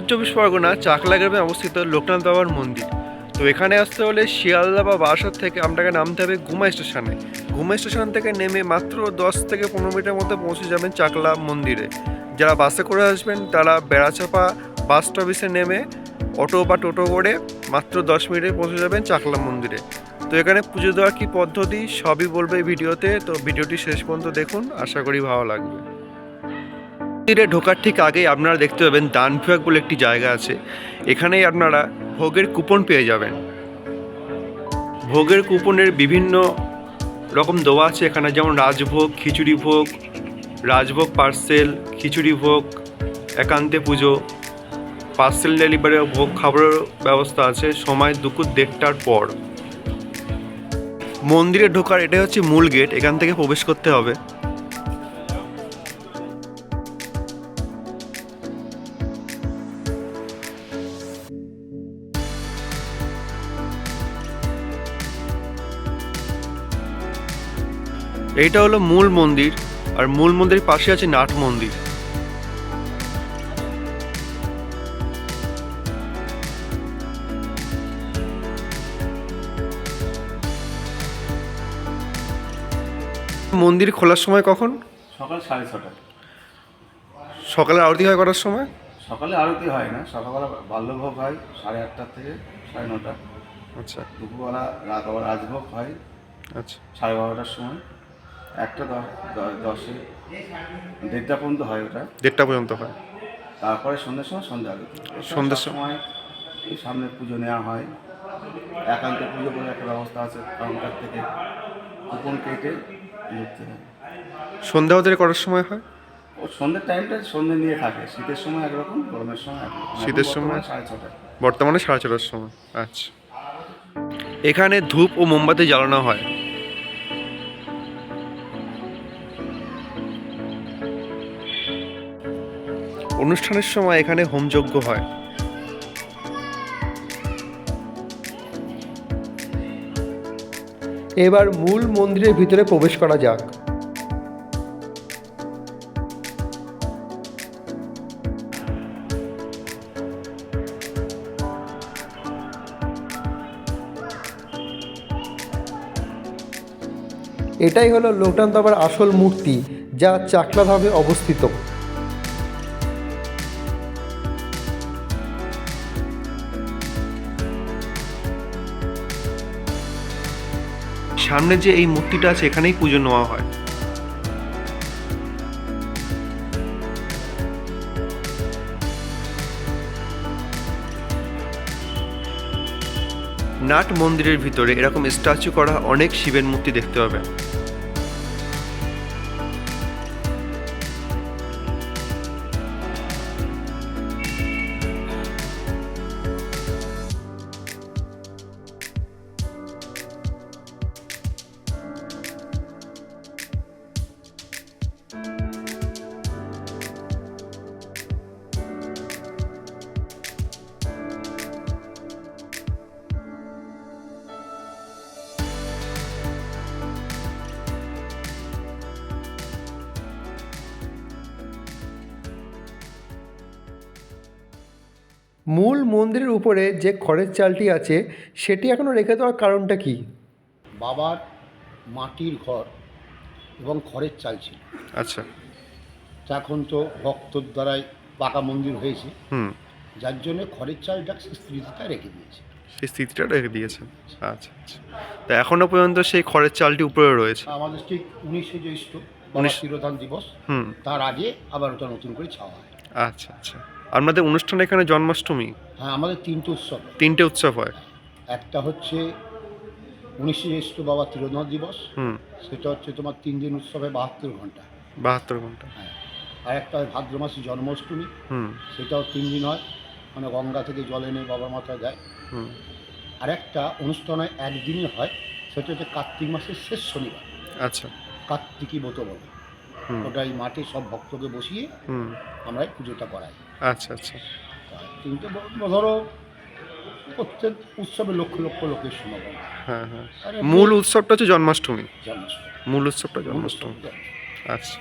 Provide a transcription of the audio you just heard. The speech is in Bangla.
উত্তর চব্বিশ পরগনা চাকলা গ্রামে অবস্থিত লোকনাথ বাবার মন্দির। তো এখানে আসতে হলে শিয়ালদা বা বারাসাত থেকে আপনাকে নামতে হবে ঘুমা স্টেশনে। ঘুমা স্টেশন থেকে নেমে মাত্র দশ থেকে পনেরো মিনিটের মধ্যে পৌঁছে যাবেন চাকলা মন্দিরে। যারা বাসে করে আসবেন, তারা বেড়াচাপা বাস স্টপেজে নেমে অটো বা টোটো করে মাত্র দশ মিনিটে পৌঁছে যাবেন চাকলা মন্দিরে। তো এখানে পুজো দেওয়ার কী পদ্ধতি সবই বলবে ভিডিওতে। তো ভিডিওটি শেষ পর্যন্ত দেখুন, আশা করি ভালো লাগবে। মন্দিরে ঢোকার ঠিক আগেই আপনারা দেখতে পাবেন দান বিভাগ বলে একটি জায়গা আছে। এখানেই আপনারা ভোগের কুপন পেয়ে যাবেন। ভোগের কুপনের বিভিন্ন রকম দেওয়া আছে এখানে, যেমন রাজভোগ, খিচুড়ি ভোগ, রাজভোগ পার্সেল, খিচুড়ি ভোগ, একান্তে পুজো, পার্সেল ডেলিভারি ভোগ খাবারের ব্যবস্থা আছে সময় দুপুর দেড়টার পর। মন্দিরে ঢোকার এটাই হচ্ছে মূল গেট এখান থেকে প্রবেশ করতে হবে। এইটা হলো মূল মন্দির আর মূল মন্দিরের পাশে আছে নাট মন্দির। মন্দির খোলার সময় কখন? সকাল সাড়ে ছটা। সকালে আরতি হয় করার সময়? সকালে আরতি হয় না সকালবেলা বাল্যভোগ হয় সাড়ে আটটার থেকে সাড়ে নটা। আচ্ছা। দুপুরবেলা রাত আবার রাজভোগ হয়। আচ্ছা। সাড়ে বারোটার সময়। একটা দশে দেড়টা পর্যন্ত হয় ওটা। দেড়টা পর্যন্ত হয়। তারপরে সন্ধ্যের সময় সন্ধ্যা আরতি। সন্ধ্যের সময় সামনে পুজো নেওয়া হয়। একান্ত পুজো বলে একটা ব্যবস্থা আছে কাউন্টার থেকে। কুপন কেটে ঢুকতে হয়। সন্ধ্যা ওদের করার সময় হয়? ও সন্ধ্যের টাইমটা সন্ধ্যে নিয়ে থাকে। শীতের সময় একরকম গরমের সময় শীতের সময়? সাড়ে ছটা। বর্তমানে সাড়ে ছটার সময়। আচ্ছা। এখানে ধূপ ও মোমবাতি জ্বালানো হয়। অনুষ্ঠানের সময় এখানে হোমযজ্ঞ হয়। এবার মূল মন্দিরের ভিতরে প্রবেশ করা যাক। এটাই হলো লোকনাথ বাবার আসল মূর্তি, যা চাকলাভাবে অবস্থিত। সামনে যে এই মূর্তিটা আছে, এখানেই পুজো নেওয়া হয়। নাট মন্দিরের ভিতরে এরকম স্ট্যাচু করা অনেক শিবের মূর্তি দেখতে পাবেন। মূল মন্দিরের উপরে যে খড়ের চালটি আছে সেটি এখনও রেখে দেওয়ার কারণটা কি? বাবার মাটির ঘর এবং খড়ের চাল ছিল। আচ্ছা। এখন তো ভক্তর দ্বারাই পাকা মন্দির হয়েছে। হুম। যার জন্য খড়ের চালটা সে স্মৃতিটা রেখে দিয়েছে। সেই স্থিতিটা রেখে দিয়েছেন? আচ্ছা আচ্ছা। তা এখনও পর্যন্ত সেই খড়ের চালটি উপরে রয়েছে? আমাদের ঠিক উনিশে জ্যৈষ্ঠ উনিশ- তিরোধান দিবস। হুম। তার আগে আবার ওটা নতুন করে ছাওয়া হয়। আচ্ছা আচ্ছা। আপনাদের অনুষ্ঠান এখানে জন্মাষ্টমী? হ্যাঁ আমাদের তিনটে উৎসব। তিনটে উৎসব হয়। একটা হচ্ছে উনিশে জ্যৈষ্ঠ বাবা তিরোধান দিবস। হুম। সেটা হচ্ছে তোমার তিন দিন উৎসবে বাহাত্তর ঘণ্টা। বাহাত্তর ঘণ্টা। হ্যাঁ। আর একটা হয় ভাদ্র মাসে জন্মাষ্টমী। হুম। সেটাও তিন দিন হয়। মানে গঙ্গা থেকে জল এনে বাবার মাথায় দেয় হুম। আর একটা অনুষ্ঠান হয় একদিনই হয়। সেটা হচ্ছে কার্তিক মাসের শেষ শনিবার। আচ্ছা। কার্তিকী ব্রত বলে। ওটাই মাঠে সব ভক্তকে বসিয়ে হুম। আমরা পুজোটা করাই। আচ্ছা আচ্ছা। কিন্তু তিনটে ধরো প্রত্যেক উৎসবে লক্ষ লক্ষ লোকের সমাগম। হ্যাঁ হ্যাঁ। মূল উৎসবটা হচ্ছে জন্মাষ্টমী। মূল উৎসবটা জন্মাষ্টমী। আচ্ছা।